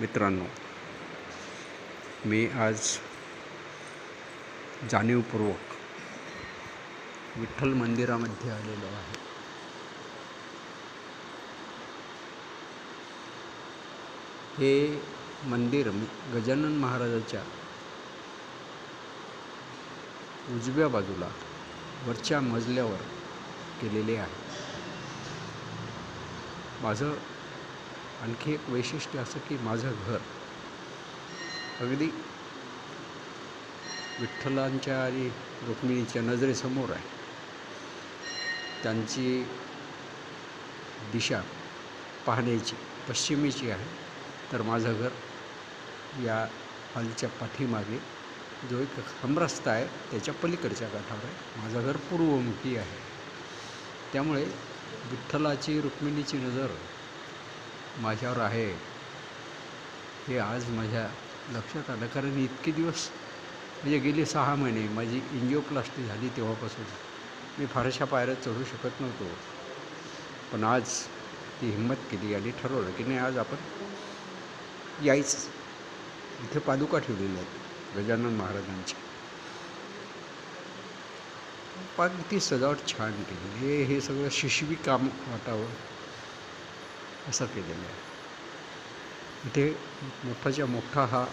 मित्रांनो मी आज जाणीवपूर्वक विठ्ठल मंदिरामध्ये आलेलो आहे. हे मंदिर गजानन महाराजाच्या उजव्या बाजूला वरच्या मजल्यावर केलेले आहे. माझं आणखी एक वैशिष्ट्य असं की माझं घर अगदी विठ्ठलांच्या आणि रुक्मिणीच्या नजरेसमोर आहे. त्यांची दिशा पाहण्याची पश्चिमेची आहे. तर माझं घर या हॉलच्या पाठीमागे जो एक हमरस्ता आहे त्याच्या पलीकडच्या काठावर आहे. माझं घर पूर्वमुखी आहे. त्यामुळे विठ्ठलाची रुक्मिणीची नजर माझ्यावर आहे. हे आज माझ्या लक्षात आलं. कारण इतके दिवस म्हणजे गेले सहा महिने माझी इंजिओप्लास्टी झाली तेव्हापासून. मी फारशा पायऱ्या चढू शकत नव्हतो. पण आज ती हिंमत केली आणि ठरवलं की नाही आज आपण यायच. इथे पादुका ठेवलेल्या आहेत गजानन महाराजांची पण ती सजावट छान केली. हे हे सगळं शिशवी काम वाटावं असं केलेलं आहे. इथे मोठाच्या मोठा हा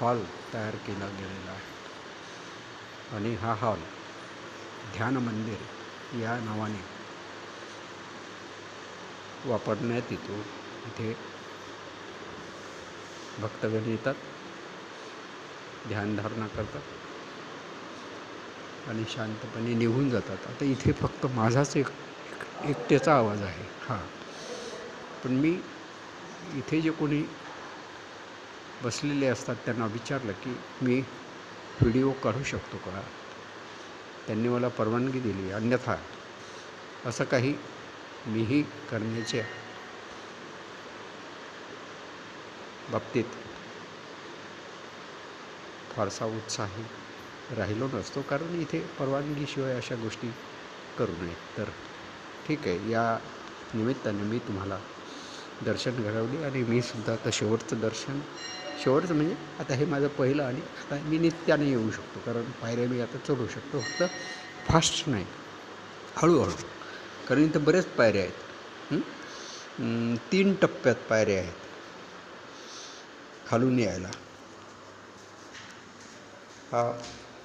हॉल तयार केला गेलेला आहे. आणि हा हॉल ध्यान मंदिर या नावाने वापरण्यात येतो. इथे भक्तगण येतात ध्यानधारणा करतात आणि शांतपणे निघून जातात. आता इथे फक्त माझाच एक एकट्याचा आवाज आहे. हां. पण मी इथे जे कोणी बसलेले असतात त्यांना विचारलं की मी व्हिडिओ काढू शकतो का? त्यांनी मला परवानगी दिली अन्यथा असं काही मीही करण्याच्या बाबतीत फारसा उत्साही राहिलो नसतो कारण इथे परवानगीशिवाय अशा गोष्टी करू नयेत. तर ठीक आहे या निमित्ताने मी तुम्हाला दर्शन घडवले आणि मी सुद्धा आता शेवटचं दर्शन. शेवटचं म्हणजे आता हे माझं पहिलं आणि आता मी नित्याने येऊ शकतो कारण पायऱ्या मी आता चढू शकतो. फक्त फास्ट नाही हळूहळू. कारण इथं बरेच पायऱ्या आहेत. तीन टप्प्यात पायऱ्या आहेत. खालून यायला. हा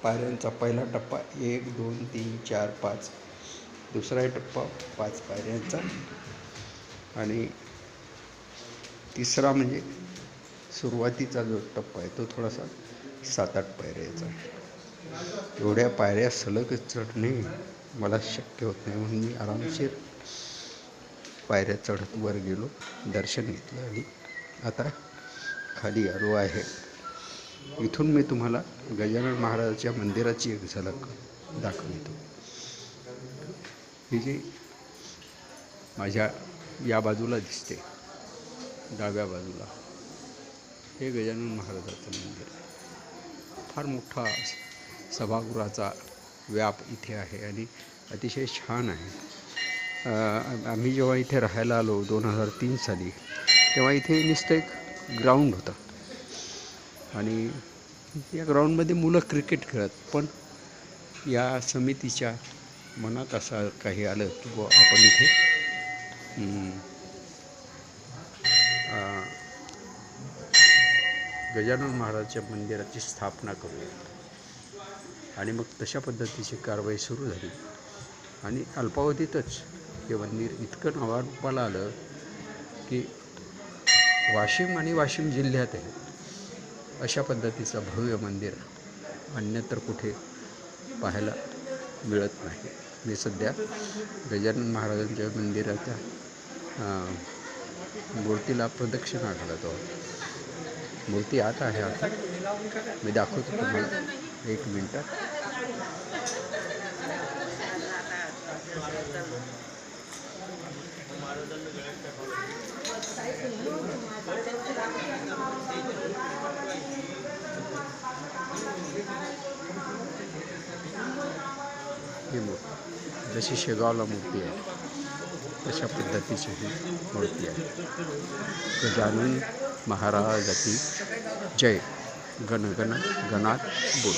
पायऱ्यांचा पहिला टप्पा एक दोन तीन चार पाच. दुसरा टप्पा पाच पायऱ्यांचा. आणि तिसरा म्हणजे सुरुवातीचा जो टप्पा आहे तो थोडासा सात आठ पायऱ्याचा एवढ्या पायऱ्या सलग चढणे मला शक्य होत नाही. म्हणून मी आरामशीर पायऱ्या चढत वर गेलो दर्शन घेतलं आणि आता खाली आलो आहे. इथून मी तुम्हाला गजानन महाराजाच्या मंदिराची एक झलक दाखवितो. ही जी माझ्या या बाजूला दिसते. डाव्या बाजूला. हे गजानन महाराजाचं मंदिर. आहे फार मोठा सभागृहाचा व्याप इथे आहे आणि अतिशय छान आहे. आम्ही जेव्हा इथे राहायला आलो दोन हजार तीन साली तेव्हा इथे नुसतं एक ग्राउंड होतं. आणि या ग्राउंडमध्ये मुलं क्रिकेट खेळत पण या समितीच्या मनात असं काही आलं की बुवा आपण इथे गजानन महाराजच्या मंदिराची स्थापना करूया. आणि मग तशा पद्धतीची कारवाई सुरू झाली. आणि अल्पावधीतच हे मंदिर इतकं नावारूपाला आलं की वाशिम आणि वाशिम जिल्ह्यात आहे. अशा पद्धतीचं भव्य मंदिर अन्यत्र कुठे पाहायला मिळत नाही. मी सध्या गजानन महाराजांच्या मंदिराच्या मूर्तीला प्रदक्षिणा घालत आहोत. मूर्ती आत आहे आता मी दाखवतो तुम्हाला एक मिनटात ही मूर्ती जशी शेगावला मूर्ती आहे तशा पद्धतीची ही मूर्ती आहे. गजानन महाराजाची जय. गणगण गणात बोल.